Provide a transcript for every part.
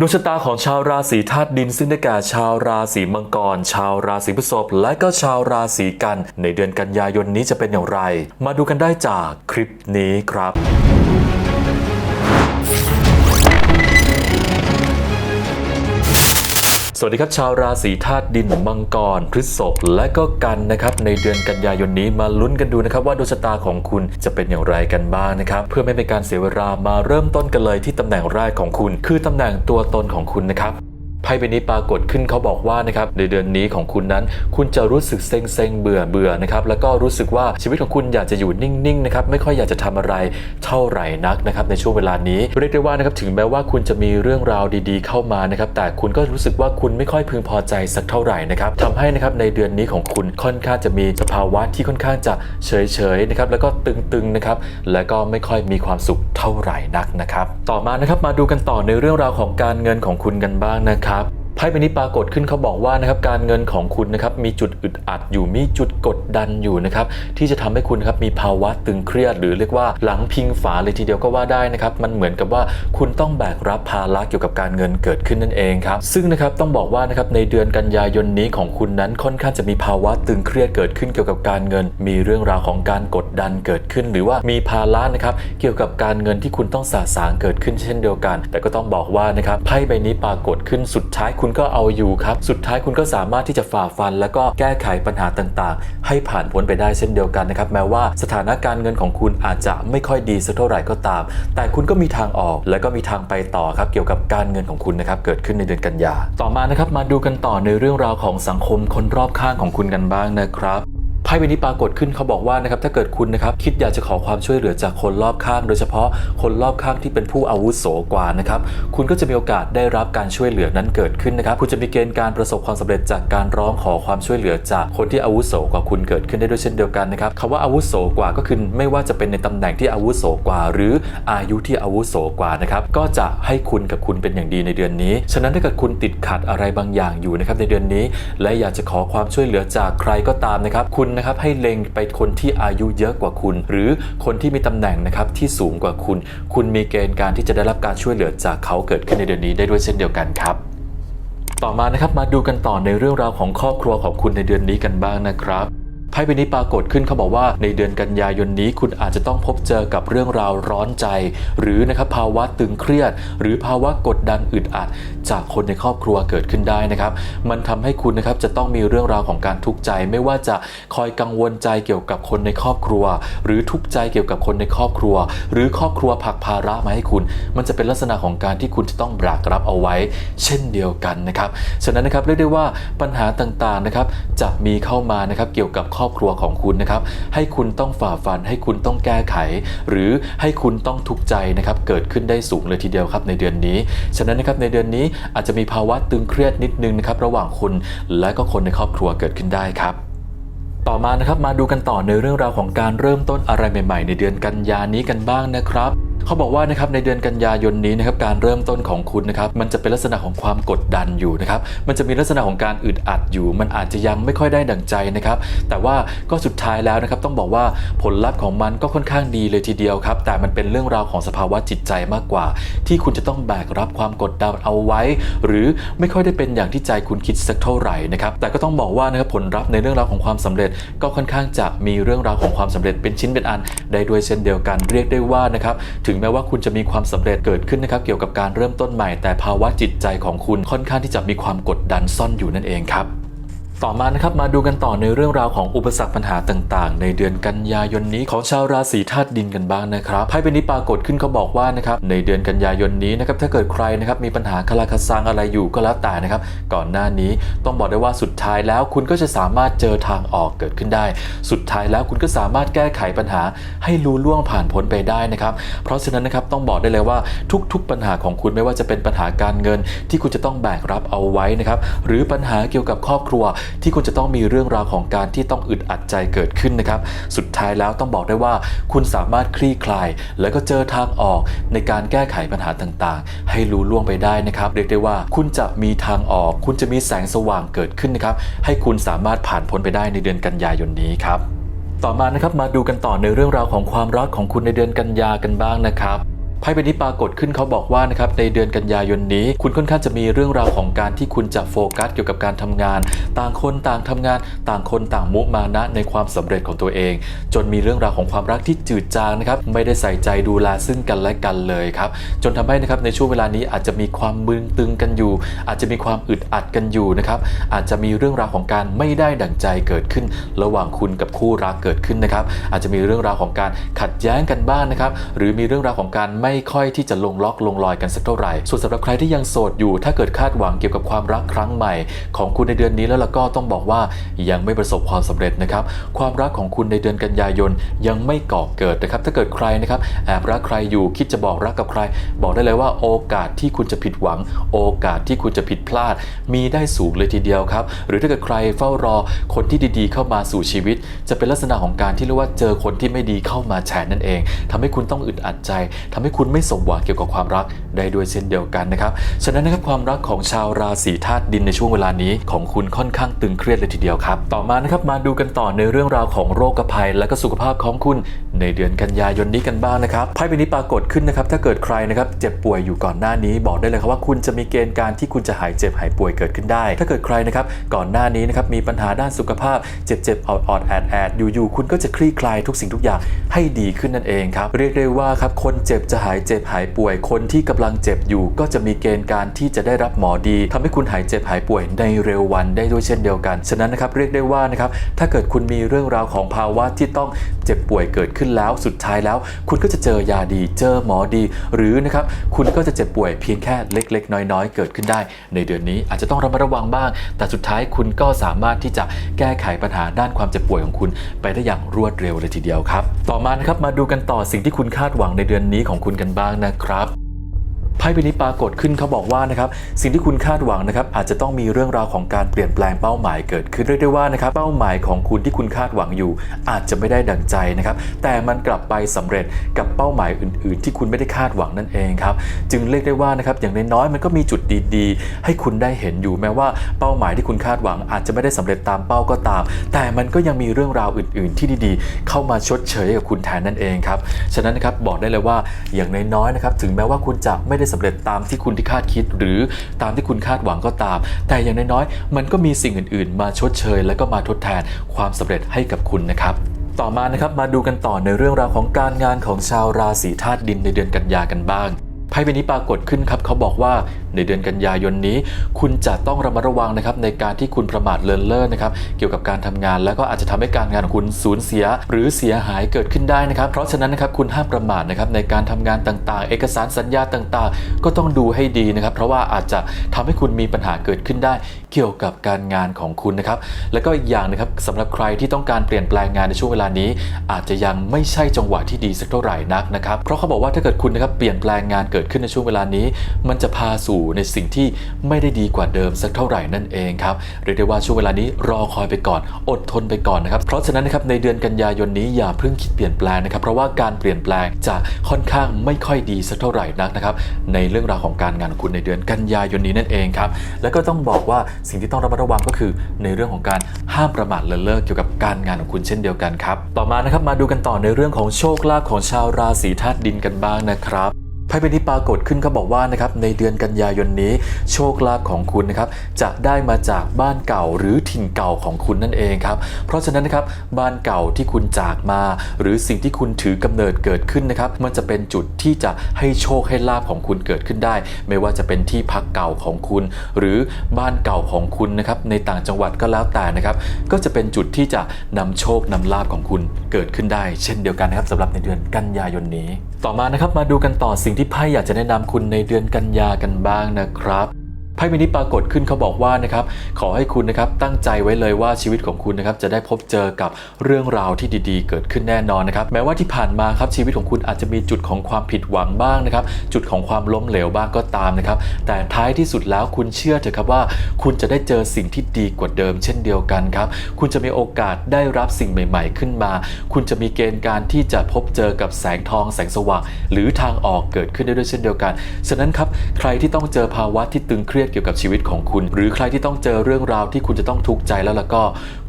ดวงชะตาของชาวราศีธาตุดินซึ่งได้แก่ชาวราศีมังกร ชาวราศีพฤษภและก็ชาวราศีกัน ในเดือนกันยายนนี้จะเป็นอย่างไร มาดูกันได้จากคลิปนี้ครับ วัสดีครับชาวราศีธาตุดินมังกรพฤษภและก็กันนะครับในเดือนกันยายนนี้มาลุ้นกันดูนะครับว่าดวงชะตาของคุณจะเป็นอย่างไรกันบ้างนะครับเพื่อไม่เป็นการเสียเวลามาเริ่มต้นกันเลยที่ตำแหน่งแรกของคุณ คือตำแหน่งตัวตนของคุณนะครับ ไพ่ใบนี้ปรากฏขึ้นเขาบอกว่านะครับในเดือนนี้ของคุณนั้น คุณจะรู้สึกเซ็งเซ็งเบื่อเบื่อนะครับแล้วก็รู้สึกว่าชีวิตของคุณอยากจะอยู่นิ่งๆนะครับไม่ค่อยอยากจะทำอะไรเท่าไหร่นักนะครับในช่วงเวลานี้เรียกได้ว่านะครับถึงแม้ว่าคุณจะมีเรื่องราวดีๆ เข้ามานะครับแต่คุณก็รู้สึกว่าคุณไม่ค่อยพึงพอใจสักเท่าไหร่นะครับทำให้นะครับในเดือนนี้ของคุณค่อนข้างจะมีสภาวะที่ค่อนข้างจะเฉยๆนะครับแล้วก็ตึงๆนะครับแล้วก็ไม่ค่อยมีความสุขเท่าไหร่นักนะครับต่อมานะครับมาดูกันต่อในเรื่องราวของการเงินของคุณกันบ้างนะครับ ไพ่ใบนี้ปรากฏขึ้นเขาบอกว่านะครับการเงินของคุณนะครับมีจุดอึดอัดอยู่มีจุดกดดันอยู่นะครับที่จะทำให้คุณครับมีภาวะตึงเครียด หรือเรียกว่าหลังพิงฝาเลยทีเดียวก็ว่าได้นะครับมันเหมือนกับว่าคุณต้องแบกรับภาระเกี่ยวกับการเงินเกิดขึ้นนั่นเองครับซึ่งนะครับต้องบอกว่านะครับในเดือนกันยายนนี้ของคุณนั้นค่อนข้างจะมีภาวะตึงเครียดเกิดขึ้นเกี่ยวกับการเงิน มีเรื่องราวของการกดดันเกิดขึ้น หรือว่ามีภาระนะครับเกี่ยวกับการเงินที่คุณต้องสะสางเกิดขึ้นเช่นเดียวกัน แต่ก็ต้องบอกว่านะครับไพ่ใบนี้ปรากฏขึ้นสุดท้ายคุุณก็เอาอยู่ครับ สุดท้ายคุณก็สามารถที่จะฝ่าฟัน แล้วก็แก้ไขปัญหาต่างๆ ให้ผ่านพ้นไปได้เช่นเดียวกันนะครับ แม้ว่าสถานการณ์เงินของคุณอาจจะไม่ค่อยดีสักเท่าไหร่ก็ตาม แต่คุณก็มีทางออกและก็มีทางไปต่อครับเกี่ยวกับการเงินของคุณนะครับเกิดขึ้นในเดือนกันยาต่อมานะครับมาดูกันต่อในเรื่องราวของสังคมคนรอบข้างของคุณกันบ้างนะครับ ไพ่ใบนี้ปรากฏขึ้นเขาบอกว่านะครับถ้าเกิดคุณนะครับคิดอยากจะขอความช่วยเหลือจากคนรอบข้าง โดยเฉพาะคนรอบข้างที่เป็นผู้อาวุโสกว่านะครับคุณก็จะมีโอกาสได้รับการช่วยเหลือนั้นเกิดขึ้นนะครับคุณจะมีเกณฑ์การประสบความสำเร็จจากการร้องขอความช่วยเหลือจากคนที่อาวุโสกว่าคุณเกิดขึ้นได้ด้วยเช่นเดียวกันนะครับคำว่าอาวุโสกว่าก็คือไม่ว่าจะเป็นในตำแหน่งที่อาวุโสกว่า หรืออายุที่อาวุโสกว่านะครับก็จะให้คุณกับคุณเป็นอย่างดีในเดือนนี้ ฉะนั้นถ้าเกิดคุณติดขัดอะไรบางอย่างอยู่นะครับในเดือนนี้ และอยากจะขอความช่วยเหลือจากใครก็ตามนะครับคุณนะครับให้เล็งไปคนที่อายุเยอะกว่าคุณ หรือคนที่มีตำแหน่งนะครับที่สูงกว่าคุณ คุณมีเกณฑ์การที่จะได้รับการช่วยเหลือจากเขาเกิดขึ้นในเดือนนี้ได้ด้วยเช่นเดียวกันครับต่อมานะครับมาดูกันต่อในเรื่องราวของครอบครัวของคุณในเดือนนี้กันบ้างนะครับ ไพ่ใบนี้ปรากฏขึ้นเขาบอกว่าในเดือนกันยายนนี้คุณอาจจะต้องพบเจอกับเรื่องราวร้อนใจ หรือนะครับภาวะตึงเครียด หรือภาวะกดดันอึดอัด จากคนในครอบครัวเกิดขึ้นได้นะครับ มันทำให้คุณนะครับจะต้องมีเรื่องราวของการทุกข์ใจ ไม่ว่าจะคอยกังวลใจเกี่ยวกับคนในครอบครัว หรือทุกข์ใจเกี่ยวกับคนในครอบครัว หรือครอบครัวผักภาระมาให้คุณ มันจะเป็นลักษณะของการที่คุณจะต้องแบกรับเอาไว้ เช่นเดียวกันนะครับฉะนั้นนะครับเรียกได้ว่าปัญหาต่างๆนะครับจะมีเข้ามานะครับเกี่ยวกับครอบครัวของคุณนะครับ ให้คุณต้องฝ่าฟัน ให้คุณต้องแก้ไข หรือให้คุณต้องทุกข์ใจนะครับ เกิดขึ้นได้สูงเลยทีเดียวครับในเดือนนี้ ฉะนั้นนะครับในเดือนนี้อาจจะมีภาวะตึงเครียดนิดนึงนะครับระหว่างคุณและก็คนในครอบครัวเกิดขึ้นได้ครับต่อมานะครับมาดูกันต่อในเรื่องราวของการเริ่มต้นอะไรใหม่ ๆ ในเดือนกันยานี้กันบ้างนะครับ เขาบอกว่านะครับในเดือนกันยายนนี้นะครับการเริ่มต้นของคุณนะครับมันจะเป็นลักษณะของความกดดันอยู่นะครับมันจะมีลักษณะของการอึดอัดอยู่ มันอาจจะยังไม่ค่อยได้ดั่งใจนะครับแต่ว่าก็สุดท้ายแล้วนะครับต้องบอกว่าผลลัพธ์ของมันก็ค่อนข้างดีเลยทีเดียวครับแต่มันเป็นเรื่องราวของสภาวะจิตใจมากกว่า ที่คุณจะต้องแบกรับความกดดันเอาไว้ หรือไม่ค่อยได้เป็นอย่างที่ใจคุณคิดสักเท่าไหร่นะครับแต่ก็ต้องบอกว่านะครับผลลัพธ์ในเรื่องราวของความสำเร็จ ก็ค่อนข้างจะมีเรื่องราวของความสำเร็จเป็นชิ้นเป็นอันได้ด้วยเช่นเดียวกันเรียกได้ว่านะครับถึงงแม้ว่าคุณจะมีความสำเร็จเกิดขึ้นนะครับเกี่ยวกับการเริ่มต้นใหม่ แต่ภาวะจิตใจของคุณค่อนข้างที่จะมีความกดดันซ่อนอยู่นั่นเองครับ ต่อมานะครับมาดูกันต่อในเรื่องราวของอุปสรรคปัญหาต่างๆ ในเดือนกันยายนนี้ของชาวราศีธาตุดินกันบ้างนะครับไพ่ใบนี้ปรากฏขึ้นเขาบอกว่านะครับในเดือนกันยายนนี้นะครับถ้าเกิดใครนะครับมีปัญหาคาราคาซังอะไรอยู่ก็แล้วแต่นะครับก่อนหน้านี้ต้องบอกได้ว่าสุดท้ายแล้วคุณก็จะสามารถเจอทางออกเกิดขึ้นได้ สุดท้ายแล้วคุณก็สามารถแก้ไขปัญหาให้รู้ล่วงผ่านพ้นไปได้นะครับเพราะฉะนั้นนะครับต้องบอกได้เลยว่าทุกๆ ปัญหาของคุณไม่ว่าจะเป็นปัญหาการเงินที่คุณจะต้องแบกรับเอาไว้นะครับหรือปัญหาเกี่ยวกับครอบครัวที่คุณจะต้องมีเรื่องราวของการที่ต้องอึดอัดใจเกิดขึ้นนะครับ สุดท้ายแล้วต้องบอกได้ว่า คุณสามารถคลี่คลาย แล้วก็เจอทางออกในการแก้ไขปัญหาต่างๆ ให้รู้ล่วงไปได้นะครับ เรียกได้ว่าคุณจะมีทางออก คุณจะมีแสงสว่างเกิดขึ้นนะครับ ให้คุณสามารถผ่านพ้นไปได้ในเดือนกันยายนนี้ครับ ต่อมานะครับมาดูกันต่อในเรื่องราวของความรักของคุณในเดือนกันยากันบ้างนะครับ ไพ่ใบนี้ปรากฏขึ้นเขาบอกว่านะครับในเดือนกันยายนนี้ คุณค่อนข้างจะมีเรื่องราวของการที่คุณจะโฟกัสเกี่ยวกับการทำงาน ต่างคนต่างทำงาน ต่างคนต่างมุมานะในความสำเร็จของตัวเอง จนมีเรื่องราวของความรักที่จืดจางนะครับไม่ได้ใส่ใจดูแลซึ่งกันและกันเลยครับจนทำให้นะครับในช่วงเวลานี้อาจจะมีความมึนตึงกันอยู่ อาจจะมีความอึดอัดกันอยู่นะครับอาจจะมีเรื่องราวของการไม่ได้ดั่งใจเกิดขึ้น ระหว่างคุณกับคู่รักเกิดขึ้นนะครับอาจจะมีเรื่องราวของการขัดแย้งกันบ้างนะครับหรือมีเรื่องราวของการไม่ค่อยที่จะลงล็อกลงรอยกันสักเท่าไหร่ ส่วนสำหรับใครที่ยังโสดอยู่ ถ้าเกิดคาดหวังเกี่ยวกับความรักครั้งใหม่ ของคุณในเดือนนี้แล้วล่ะก็ต้องบอกว่ายังไม่ประสบความสำเร็จนะครับ ความรักของคุณในเดือนกันยายนยังไม่ก่อเกิดนะครับ ถ้าเกิดใครนะครับแอบรักใครอยู่คิดจะบอกรักกับใคร บอกได้เลยว่าโอกาสที่คุณจะผิดหวัง โอกาสที่คุณจะผิดพลาด มีได้สูงเลยทีเดียวครับ หรือถ้าเกิดใครเฝ้ารอคนที่ดีๆ เข้ามาสู่ชีวิต จะเป็นลักษณะของการที่เรียกว่าเจอคนที่ไม่ดีเข้ามาแฉนั่นเองทำให้คุณต้องอึดอัดใจทำให้คุณไม่สมหวังเกี่ยวกับความรักได้ด้วยเช่นเดียวกันนะครับ ฉะนั้นนะครับความรักของชาวราศีธาตุดินในช่วงเวลานี้ของคุณค่อนข้างตึงเครียดเลยทีเดียวครับ ต่อมานะครับมาดูกันต่อในเรื่องราวของโรคภัย และก็สุขภาพของคุณในเดือนกันยายนนี้กันบ้างนะครับไพ่ใบนี้ปรากฏขึ้นนะครับถ้าเกิดใครนะครับเจ็บป่วยอยู่ก่อนหน้านี้บอกได้เลยครับว่าคุณจะมีเกณฑ์การที่คุณจะหายเจ็บหายป่วยเกิดขึ้นได้ ถ้าเกิดใครนะครับก่อนหน้านี้นะครับมีปัญหาด้านสุขภาพเจ็บๆออดๆแอดแอดๆอยู่ๆคุณก็จะคลี่คลายทุกสิ่งทุกอย่างให้ดีขึ้นนั่นเองครับเรียกได้ว่าครับคนเจ็บจะหายเจ็บหายป่วย คนที่กำลังเจ็บอยู่ ก็จะมีเกณฑ์การที่จะได้รับหมอดีทำให้คุณหายเจ็บหายป่วยในเร็ววันได้ด้วยเช่นเดียวกัน ฉะนั้นนะครับเรียกได้ว่านะครับถ้าเกิดคุณมีเรื่องราวของภาวะที่ต้องเจ็บป่วยเกิดขึ้นแล้วสุดท้ายแล้ว คุณก็จะเจอยาดี เจอหมอดี หรือนะครับคุณก็จะเจ็บป่วยเพียงแค่เล็ก ๆ น้อย ๆ เกิดขึ้นได้ ในเดือนนี้อาจจะต้องระมัดระวังบ้าง แต่สุดท้ายคุณก็สามารถที่จะแก้ไขปัญหาด้านความเจ็บป่วยของคุณ ไปได้อย่างรวดเร็วเลยทีเดียวครับ ต่อมานะครับมาดูกันต่อสิ่งที่คุณคาดหวังในเดือนนี้ของคุณกันบ้างนะครับ พ่ใบนี้ปรากฏขึ้นเขาบอกว่านะครับสิ่งที่คุณคาดหวังนะครับอาจจะต้องมีเรื่องราวของการเปลี่ยนแปลงเป้าหมายเกิดขึ้นเรียกได้ว่านะครับเป้าหมายของคุณที่คุณคาดหวังอยู่ อาจจะไม่ได้ดังใจนะครับแต่มันกลับไปสำเร็จกับเป้าหมายอื่น ๆ ที่คุณไม่ได้คาดหวังนั่นเองครับจึงเรียกได้ว่านะครับอย่างน้อยๆมันก็มีจุดดีๆ ให้คุณได้เห็นอยู่แม้ว่าเป้าหมายที่คุณคาดหวัง อาจจะไม่ได้สำเร็จตามเป้าก็ตาม แต่มันก็ยังมีเรื่องราวอื่น ๆ ที่ดีๆ เข้ามาชดเชยกับคุณแทนนั่นเองครับฉะนั้นนะครับบอกได้เลยว่าอย่างน้อยๆนะครับถึงแม้ว่าคุณจะไม่ได้สำเร็จตามที่คุณที่คาดคิด หรือตามที่คุณคาดหวังก็ตาม แต่อย่างน้อยๆ มันก็มีสิ่งอื่นๆ มาชดเชย และก็มาทดแทนความสำเร็จให้กับคุณนะครับต่อมานะครับมาดูกันต่อในเรื่องราวของการงานของชาวราศีธาตุดินในเดือนกันยากันบ้างไพ่ใบนี้ปรากฏขึ้นครับเขาบอกว่า ในเดือนกันยายนนี้ คุณจะต้องระมัดระวังนะครับในการที่คุณประมาทเลินเล่อนะครับเกี่ยวกับการทำงาน แล้วก็อาจจะทำให้การงานของคุณสูญเสีย หรือเสียหายเกิดขึ้นได้นะครับ เพราะฉะนั้นนะครับคุณห้ามประมาทนะครับในการทำงานต่างๆ เอกสารสัญญาต่างๆ ก็ต้องดูให้ดีนะครับ เพราะว่าอาจจะทำให้คุณมีปัญหาเกิดขึ้นได้ เกี่ยวกับการงานของคุณนะครับ แล้วก็อีกอย่างนะครับสำหรับใครที่ต้องการเปลี่ยนแปลงงานในช่วงเวลานี้ อาจจะยังไม่ใช่จังหวะที่ดีสักเท่าไหร่นักนะครับ เพราะเขาบอกว่าถ้าเกิดคุณนะครับเปลี่ยนแปลงงานเกิดขึ้นในช่วงเวลานี้ มันจะพาสู่ในสิ่งที่ไม่ได้ดีกว่าเดิมสักเท่าไหร่นั่นเองครับเรียกได้ว่าช่วงเวลานี้รอคอยไปก่อน อดทนไปก่อนนะครับเพราะฉะนั้นนะครับในเดือนกันยายนนี้อย่าเพิ่งคิดเปลี่ยนแปลงนะครับ เพราะว่าการเปลี่ยนแปลงจะค่อนข้างไม่ค่อยดีสักเท่าไหร่นักนะครับ ในเรื่องราวของการงานของคุณในเดือนกันยายนนี้นั่นเองครับแล้วก็ต้องบอกว่าสิ่งที่ต้องระมัดระวังก็คือ ในเรื่องของการห้ามประมาทเลินเล่อเกี่ยวกับการงานของคุณเช่นเดียวกันครับต่อมานะครับมาดูกันต่อในเรื่องของโชคลาภของชาวราศีธาตุดินกันบ้างนะครับ ไพ่ใบนี้ปรากฏขึ้นเขาบอกว่านะครับในเดือนกันยายนนี้ โชคลาภของคุณนะครับจะได้มาจากบ้านเก่าหรือถิ่นเก่าของคุณนั่นเองครับ เพราะฉะนั้นนะครับบ้านเก่าที่คุณจากมา หรือสิ่งที่คุณถือกำเนิดเกิดขึ้นนะครับ มันจะเป็นจุดที่จะให้โชคให้ลาภของคุณเกิดขึ้นได้ ไม่ว่าจะเป็นที่พักเก่าของคุณ หรือบ้านเก่าของคุณนะครับในต่างจังหวัดก็แล้วแต่นะครับ ก็จะเป็นจุดที่จะนำโชคนำลาภของคุณเกิดขึ้นได้ เช่นเดียวกันนะครับสำหรับในเดือนกันยายนนี้ ต่อมานะครับมาดูกันต่อสิ่งที่ไพ่อยากจะแนะนำคุณในเดือนกันยากันบ้างนะครับ ไพ่ใบนี้ปรากฏขึ้นเขาบอกว่านะครับขอให้คุณนะครับตั้งใจไว้เลยว่าชีวิตของคุณนะครับจะได้พบเจอกับเรื่องราวที่ดีๆ เกิดขึ้นแน่นอนนะครับแม้ว่าที่ผ่านมาครับชีวิตของคุณอาจจะมีจุดของความผิดหวังบ้างนะครับจุดของความล้มเหลวบ้างก็ตามนะครับแต่ท้ายที่สุดแล้วคุณเชื่อเถอะครับว่า คุณจะได้เจอสิ่งที่ดีกว่าเดิม เช่นเดียวกันครับคุณจะมีโอกาสได้รับสิ่งใหม่ ๆ ขึ้นมา คุณจะมีเกณฑ์การที่จะพบเจอกับแสงทองแสงสว่าง หรือทางออกเกิดขึ้นได้ด้วยเช่นเดียวกัน ฉะนั้นครับใครที่ต้องเจอภาวะที่ตึงเครียดยดเกี่ยวกับชีวิตของคุณ หรือใครที่ต้องเจอเรื่องราวที่คุณจะต้องทุกข์ใจแล้วล่ะก็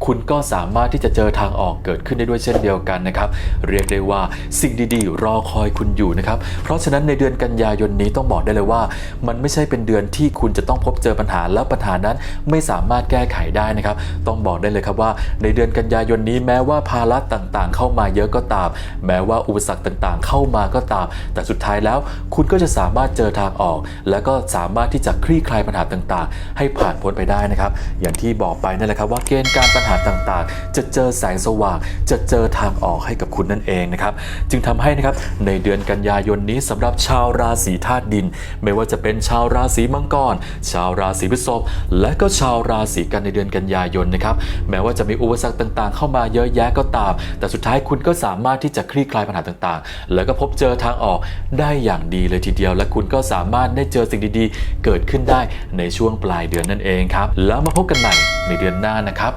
คุณก็สามารถที่จะเจอทางออกเกิดขึ้นได้ด้วยเช่นเดียวกันนะครับ เรียกได้ว่าสิ่งดีๆ รอคอยคุณอยู่นะครับ เพราะฉะนั้นในเดือนกันยายนนี้ต้องบอกได้เลยว่า มันไม่ใช่เป็นเดือนที่คุณจะต้องพบเจอปัญหาแล้วปัญหานั้นไม่สามารถแก้ไขได้นะครับ ต้องบอกได้เลยครับว่า ในเดือนกันยายนนี้แม้ว่าภาระต่างๆ เข้ามาเยอะก็ตาม แม้ว่าอุปสรรคต่างๆ เข้ามาก็ตาม แต่สุดท้ายแล้ว คุณก็จะสามารถเจอทางออก และก็สามารถที่จะคลี่คลายปัญหาต่างๆ ให้ผ่านพ้นไปได้นะครับ อย่างที่บอกไปนั่นแหละครับว่าเกณฑ์การปัญหาต่างๆ จะเจอแสงสว่าง จะเจอทางออกให้กับคุณนั่นเองนะครับ จึงทำให้นะครับในเดือนกันยายนนี้สำหรับชาวราศีธาตุดิน ไม่ว่าจะเป็นชาวราศีมังกร ชาวราศีพฤษภและก็ชาวราศีกันในเดือนกันยายนนะครับ แม้ว่าจะมีอุปสรรคต่างๆ เข้ามาเยอะแยะก็ตาม แต่สุดท้ายคุณก็สามารถที่จะคลี่คลายปัญหาต่างๆ แล้วก็พบเจอทางออกได้อย่างดีเลยทีเดียว และคุณก็สามารถได้เจอสิ่งดีๆ เกิดขึ้นได้ในช่วงปลายเดือนนั่นเองครับ แล้วมาพบกันใหม่ในเดือนหน้านะครับ